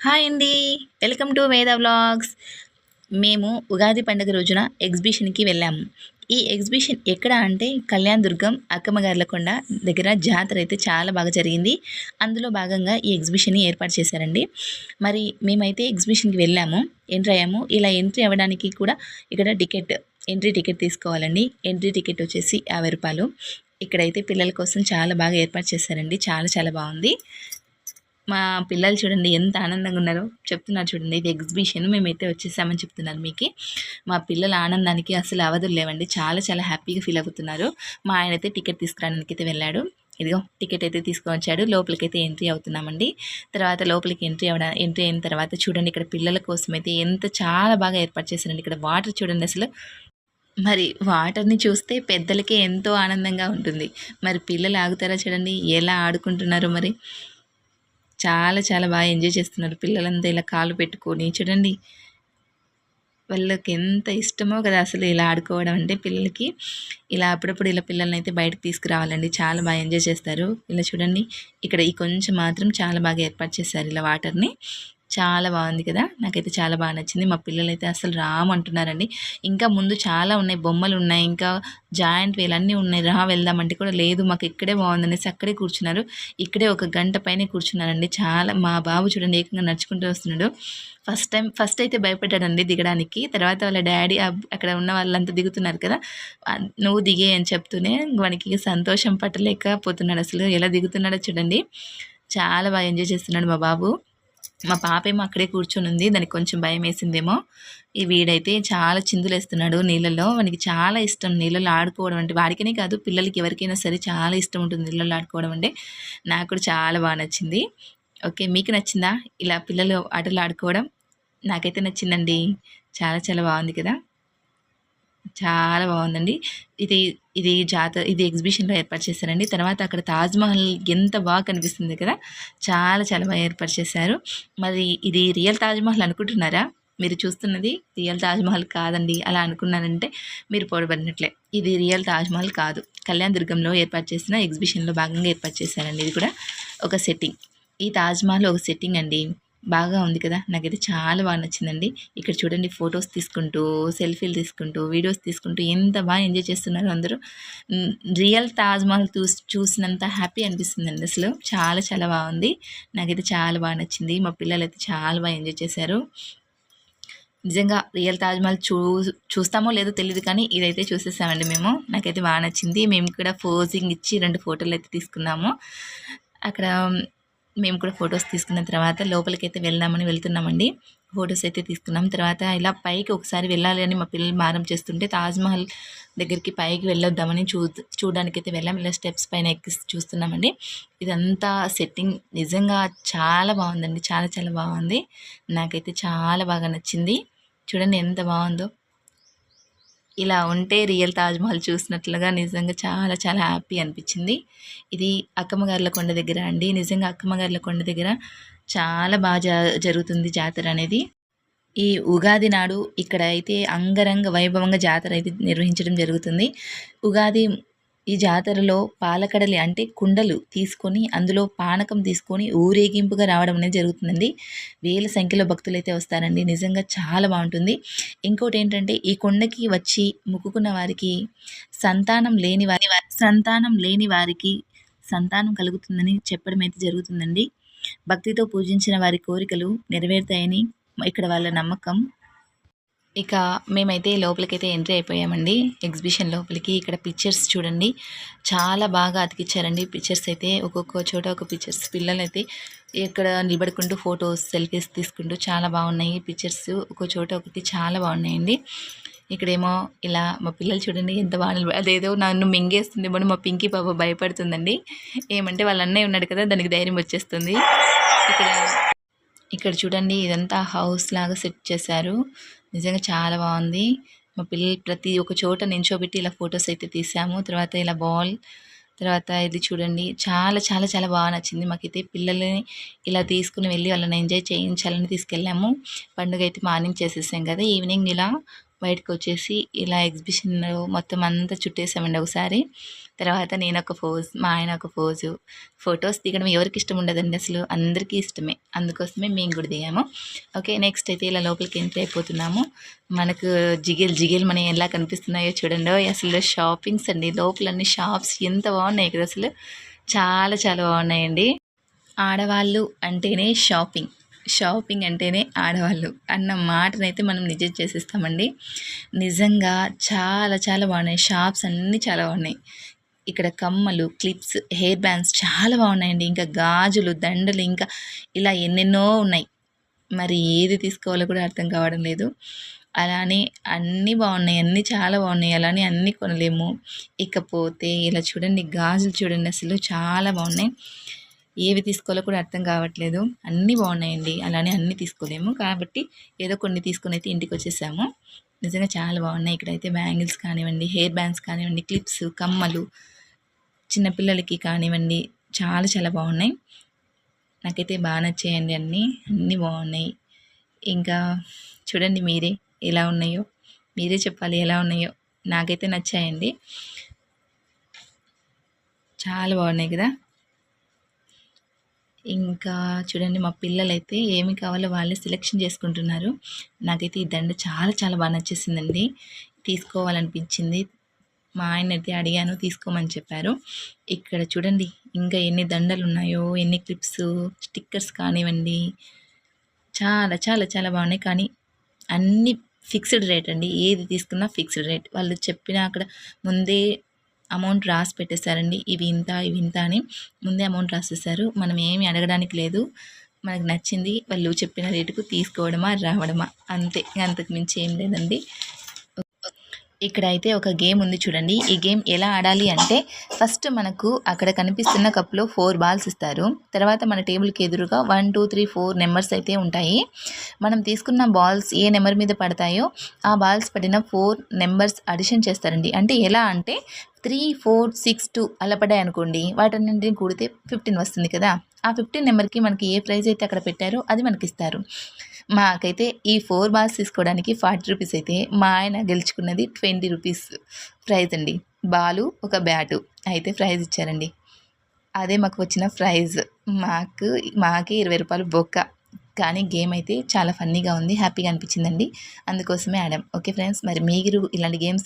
Hi అండి. Welcome to Veda vlogs. మేము ఉగాది పండుగ రోజున ఎగ్జిబిషన్కి వెళ్ళాము. ఈ ఎగ్జిబిషన్ ఎక్కడ అంటే కళ్యాణ్ దుర్గం అక్కమ్మగార్లకొండ దగ్గర జాతర అయితే చాలా బాగా జరిగింది. అందులో భాగంగా ఈ ఎగ్జిబిషన్ని ఏర్పాటు చేశారండి. మరి మేమైతే ఎగ్జిబిషన్కి వెళ్ళాము ఎంట్రీ అయ్యాము. ఇలా ఎంట్రీ అవ్వడానికి కూడా ఇక్కడ టికెట్ ఎంట్రీ టికెట్ తీసుకోవాలండి. ఎంట్రీ టికెట్ వచ్చేసి యాభై రూపాయలు. ఇక్కడైతే పిల్లల కోసం చాలా బాగా ఏర్పాటు చేశారండి. చాలా చాలా బాగుంది. మా పిల్లలు చూడండి ఎంత ఆనందంగా ఉన్నారో చెప్తున్నారు చూడండి. ఇది ఎగ్జిబిషన్ మేమైతే వచ్చేసామని చెప్తున్నారు మీకు. మా పిల్లల ఆనందానికి అసలు అవధులు లేవండి. చాలా చాలా హ్యాపీగా ఫీల్ అవుతున్నారు. మా ఆయన అయితే టికెట్ తీసుకురావడానికి అయితే వెళ్ళాడు. ఇదిగో టికెట్ అయితే తీసుకొని వచ్చాడు. లోపలికైతే ఎంట్రీ అవుతున్నామండి. తర్వాత లోపలికి ఎంట్రీ అవడా ఎంట్రీ అయిన తర్వాత చూడండి ఇక్కడ పిల్లల కోసం అయితే ఎంత చాలా బాగా ఏర్పాటు చేశారండి. ఇక్కడ వాటర్ చూడండి అసలు. మరి వాటర్ని చూస్తే పెద్దలకే ఎంతో ఆనందంగా ఉంటుంది. మరి పిల్లలు ఆగుతారా చూడండి? ఎలా ఆడుకుంటున్నారు మరి? చాలా చాలా బాగా ఎంజాయ్ చేస్తున్నారు. పిల్లలంతా ఇలా కాలు పెట్టుకొని చూడండి. వాళ్ళకి ఎంత ఇష్టమో కదా అసలు ఇలా ఆడుకోవడం అంటే పిల్లలకి. ఇలా అప్పుడప్పుడు ఇలా పిల్లల్ని అయితే బయటకు తీసుకురావాలండి. చాలా బాగా ఎంజాయ్ చేస్తారు. ఇలా చూడండి. ఇక్కడ ఈ కొంచెం మాత్రం చాలా బాగా ఏర్పాటు చేశారు ఇలా వాటర్ని. చాలా బాగుంది కదా. నాకైతే చాలా బాగా నచ్చింది. మా పిల్లలు అయితే అసలు రామంటున్నారండి. ఇంకా ముందు చాలా ఉన్నాయి. బొమ్మలు ఉన్నాయి. ఇంకా జాయింట్ వేలు అన్నీ ఉన్నాయి. రా వెళ్దామంటే కూడా లేదు. మాకు ఇక్కడే బాగుందనేసి అక్కడే కూర్చున్నారు. ఇక్కడే ఒక గంట పైనే కూర్చున్నారండి. చాలా మా బాబు చూడండి ఏకంగా నడుచుకుంటూ వస్తున్నాడు. ఫస్ట్ టైం ఫస్ట్ అయితే భయపడ్డాడండి దిగడానికి. తర్వాత వాళ్ళ డాడీ అక్కడ ఉన్న వాళ్ళంతా దిగుతున్నారు కదా. నువ్వు దిగే అని చెప్తూనే వానికి సంతోషం పట్టలేకపోతున్నాడు అసలు. ఎలా దిగుతున్నాడో చూడండి. చాలా బాగా ఎంజాయ్ చేస్తున్నాడు మా బాబు. మా పాప ఏమో అక్కడే కూర్చొని ఉంది దానికి కొంచెం భయం వేసిందేమో ఈ వీడైతే చాలా చిందులేస్తున్నాడు నీళ్ళలో వానికి చాలా ఇష్టం నీళ్ళలో ఆడుకోవడం అంటే. వాడికనే కాదు పిల్లలకి ఎవరికైనా సరే చాలా ఇష్టం ఉంటుంది నీళ్ళలో ఆడుకోవడం అంటే. నాకు కూడా చాలా బాగా నచ్చింది. ఓకే మీకు నచ్చిందా? ఇలా పిల్లలు ఆటలు ఆడుకోవడం? నాకైతే నచ్చిందండి. చాలా చాలా బాగుంది కదా? చాలా బాగుందండి. ఇది ఇది జాతర ఇది ఎగ్జిబిషన్లో ఏర్పాటు చేశారండి. తర్వాత అక్కడ తాజ్మహల్ ఎంత బాగా కనిపిస్తుంది కదా చాలా చాలా బాగా ఏర్పాటు చేశారు. మరి ఇది రియల్ తాజ్మహల్ అనుకుంటున్నారా? మీరు చూస్తున్నది రియల్ తాజ్మహల్ కాదండి. అలా అనుకున్నారంటే మీరు పొడబడినట్లే ఇది రియల్ తాజ్మహల్ కాదు. కళ్యాణ్ దుర్గంలో ఏర్పాటు చేసిన ఎగ్జిబిషన్లో భాగంగా ఏర్పాటు చేశారండి. ఇది కూడా ఒక సెట్టింగ్. ఈ తాజ్మహల్ ఒక సెట్టింగ్ అండి. బాగా ఉంది కదా. నాకైతే చాలా బాగా నచ్చిందండి. ఇక్కడ చూడండి ఫొటోస్ తీసుకుంటూ సెల్ఫీలు తీసుకుంటూ వీడియోస్ తీసుకుంటూ ఎంత బాగా ఎంజాయ్ చేస్తున్నారు అందరూ. రియల్ తాజ్మహల్ చూ చూసినంత హ్యాపీ అనిపిస్తుందండి అసలు. చాలా చాలా బాగుంది. నాకైతే చాలా బాగా నచ్చింది. మా పిల్లలు అయితే చాలా బాగా ఎంజాయ్ చేశారు. నిజంగా రియల్ తాజ్మహల్ చూ చూస్తామో లేదో తెలియదు కానీ ఇదైతే చూసేసామండి మేము. నాకైతే బాగా నచ్చింది. మేము కూడా పోజింగ్ ఇచ్చి రెండు ఫోటోలు అయితే తీసుకున్నాము. అక్కడ మేము కూడా ఫొటోస్ తీసుకున్న తర్వాత లోపలికి అయితే వెళ్దామని వెళ్తున్నామండి. ఫొటోస్ అయితే తీసుకున్నాం. తర్వాత ఇలా పైకి ఒకసారి వెళ్ళాలి అని మా పిల్లలు మారం చేస్తుంటే తాజ్మహల్ దగ్గరికి పైకి వెళ్ళొద్దామని చూ చూడడానికైతే వెళ్ళాం. ఇలా స్టెప్స్ పైన ఎక్కి చూస్తున్నామండి. ఇదంతా సెట్టింగ్ నిజంగా చాలా బాగుందండి. చాలా చాలా బాగుంది. నాకైతే చాలా బాగా నచ్చింది. చూడండి ఎంత బాగుందో. ఇలా ఉంటే రియల్ తాజ్మహల్ చూసినట్లుగా నిజంగా చాలా చాలా హ్యాపీ అనిపించింది. ఇది అక్కమ్మగారుల కొండ దగ్గర అండి. నిజంగా అక్కమ్మగారుల కొండ దగ్గర చాలా బాగా జరుగుతుంది జాతర అనేది. ఈ ఉగాది నాడు ఇక్కడ అయితే అంగరంగ వైభవంగా జాతర అయితే నిర్వహించడం జరుగుతుంది. ఉగాది ఈ జాతరలో పాలకడలి అంటే కుండలు తీసుకొని అందులో పానకం తీసుకొని ఊరేగింపుగా రావడం అనేది జరుగుతుందండి. వేల సంఖ్యలో భక్తులు అయితే వస్తారండి. నిజంగా చాలా బాగుంటుంది. ఇంకోటి ఏంటంటే ఈ కొండకి వచ్చి మొక్కుకున్న వారికి సంతానం లేని వారి సంతానం లేని వారికి సంతానం కలుగుతుందని చెప్పడం అయితే జరుగుతుందండి. భక్తితో పూజించిన వారి కోరికలు నెరవేరుతాయని ఇక్కడ వాళ్ళ నమ్మకం. ఇక మేమైతే లోపలికైతే ఎంట్రీ అయిపోయామండి. ఎగ్జిబిషన్ లోపలికి. ఇక్కడ పిక్చర్స్ చూడండి. చాలా బాగా అతికిచ్చారండి. పిక్చర్స్ అయితే ఒక్కొక్క చోట ఒక పిక్చర్స్. పిల్లలు అయితే ఇక్కడ నిలబడుకుంటూ ఫొటోస్ సెల్ఫీస్ తీసుకుంటూ చాలా బాగున్నాయి. పిక్చర్స్ ఒక్కో చోట ఒకటి చాలా బాగున్నాయండి. ఇక్కడేమో ఇలా మా పిల్లలు చూడండి ఎంత బాగా అదేదో నన్ను మింగేస్తుంది మనం మా పింకీ పాప భయపడుతుందండి. ఏమంటే వాళ్ళ అన్నయ్య ఉన్నాడు కదా దానికి ధైర్యం వచ్చేస్తుంది. ఇక్కడ ఇక్కడ చూడండి ఇదంతా హౌస్ లాగా సెట్ చేశారు. నిజంగా చాలా బాగుంది. మా పిల్లలు ప్రతి ఒక్క చోట నించోబెట్టి ఇలా ఫొటోస్ అయితే తీసాము. తర్వాత ఇలా బాల్ తర్వాత ఇది చూడండి. చాలా చాలా చాలా బాగా నచ్చింది. మాకైతే పిల్లల్ని ఇలా తీసుకుని వెళ్ళి వాళ్ళని ఎంజాయ్ చేయించాలని తీసుకెళ్ళాము. పండుగ అయితే మార్నింగ్ చేసేసాం కదా. ఈవినింగ్ ఇలా బయటకు వచ్చేసి ఇలా ఎగ్జిబిషన్లో మొత్తం అంతా చుట్టేసామండి ఒకసారి. తర్వాత నేను ఒక ఫోజ్ మా ఆయన ఒక ఫోజు ఫొటోస్ దిగడం ఎవరికి ఇష్టం ఉండదండి అసలు. అందరికీ ఇష్టమే. అందుకోసమే మేము కూడా దిగాము. ఓకే నెక్స్ట్ అయితే ఇలా లోపలికి ఎంట్రీ అయిపోతున్నాము. మనకు జిగిల్ జిగిల్ మన ఎలా కనిపిస్తున్నాయో చూడండి. అసలు షాపింగ్స్ అండి. లోపలన్నీ షాప్స్ ఎంత బాగున్నాయి కదా అసలు. చాలా చాలా బాగున్నాయండి. ఆడవాళ్ళు అంటేనే షాపింగ్. షాపింగ్ అంటేనే ఆడవాళ్ళు అన్న మాటనైతే మనం నిజం చేసేస్తామండి. నిజంగా చాలా చాలా బాగున్నాయి. షాప్స్ అన్నీ చాలా బాగున్నాయి. ఇక్కడ కమ్మలు క్లిప్స్ హెయిర్ బ్యాండ్స్ చాలా బాగున్నాయండి. ఇంకా గాజులు దండలు ఇంకా ఇలా ఎన్నెన్నో ఉన్నాయి. మరి ఏది తీసుకోవాలో కూడా అర్థం కావడం లేదు. అలానే అన్నీ బాగున్నాయి. అన్నీ చాలా బాగున్నాయి. అలానే అన్నీ కొనలేము. ఇకపోతే ఇలా చూడండి గాజులు చూడండి. అసలు చాలా బాగున్నాయి. ఏవి తీసుకోవాలో కూడా అర్థం కావట్లేదు. అన్నీ బాగున్నాయండి. అలానే అన్నీ తీసుకోలేము. కాబట్టి ఏదో కొన్ని తీసుకుని అయితే ఇంటికి వచ్చేసాము. నిజంగా చాలా బాగున్నాయి. ఇక్కడైతే బ్యాంగిల్స్ కానివ్వండి హెయిర్ బ్యాండ్స్ కానివ్వండి క్లిప్స్ కమ్మలు చిన్నపిల్లలకి కానివ్వండి చాలా చాలా బాగున్నాయి. నాకైతే బాగా నచ్చాయండి అన్నీ. అన్నీ బాగున్నాయి. ఇంకా చూడండి మీరే ఎలా ఉన్నాయో. మీరే చెప్పాలి ఎలా ఉన్నాయో. నాకైతే నచ్చాయండి. చాలా బాగున్నాయి కదా. ఇంకా చూడండి మా పిల్లలైతే ఏమి కావాలో వాళ్ళే సెలెక్షన్ చేసుకుంటున్నారు. నాకైతే ఈ దండ చాలా చాలా బాగా నచ్చేసిందండి. తీసుకోవాలనిపించింది. మా ఆయన అయితే అడిగాను తీసుకోమని చెప్పారు. ఇక్కడ చూడండి ఇంకా ఎన్ని దండలు ఉన్నాయో ఎన్ని క్లిప్స్ స్టిక్కర్స్ కానివ్వండి. చాలా చాలా చాలా బాగున్నాయి. కానీ అన్ని ఫిక్స్డ్ రేట్ అండి. ఏది తీసుకున్నా ఫిక్స్డ్ రేట్ వాళ్ళు చెప్పిన అక్కడ ముందే అమౌంట్ రాసి పెట్టేశారండి. ఇవి ఇంత ఇవి ఇంత అని ముందే అమౌంట్ రాసేసారు మనం ఏమి అడగడానికి లేదు. మనకు నచ్చింది వాళ్ళు చెప్పిన రేటుకు తీసుకోవడమా రావడమా అంతే. అంతకు మించి ఏం లేదండి. ఇక్కడ అయితే ఒక గేమ్ ఉంది చూడండి. ఈ గేమ్ ఎలా ఆడాలి అంటే ఫస్ట్ మనకు అక్కడ కనిపిస్తున్న కప్లో ఫోర్ బాల్స్ ఇస్తారు. తర్వాత మన టేబుల్కి ఎదురుగా one two three four numbers అయితే ఉంటాయి. మనం తీసుకున్న బాల్స్ ఏ నెంబర్ మీద పడతాయో ఆ బాల్స్ పడిన ఫోర్ నెంబర్స్ అడిషన్ చేస్తారండి. అంటే ఎలా అంటే త్రీ ఫోర్ సిక్స్ టూ అలా పడ్డాయి అనుకోండి. వాటన్నింటిని కూడితే ఫిఫ్టీన్ వస్తుంది కదా. ఆ ఫిఫ్టీన్ నెంబర్కి మనకి ఏ ప్రైజ్ అయితే అక్కడ పెట్టారో అది మనకి ఇస్తారు మాకైతే ఈ ఫోర్ బాల్స్ తీసుకోవడానికి ఫార్టీ రూపీస్ అయితే మా ఆయన గెలుచుకున్నది ట్వంటీ రూపీస్ ప్రైజ్ అండి. బాలు ఒక బ్యాటు అయితే ప్రైజ్ ఇచ్చారండి. అదే మాకు వచ్చిన ప్రైజ్. మాకు మాకే ఇరవై రూపాయలు బొక్క. కానీ గేమ్ అయితే చాలా ఫన్నీగా ఉంది హ్యాపీగా అనిపించిందండి. అందుకోసమే ఆడాం. ఓకే ఫ్రెండ్స్ మరి మీరు ఇలాంటి గేమ్స్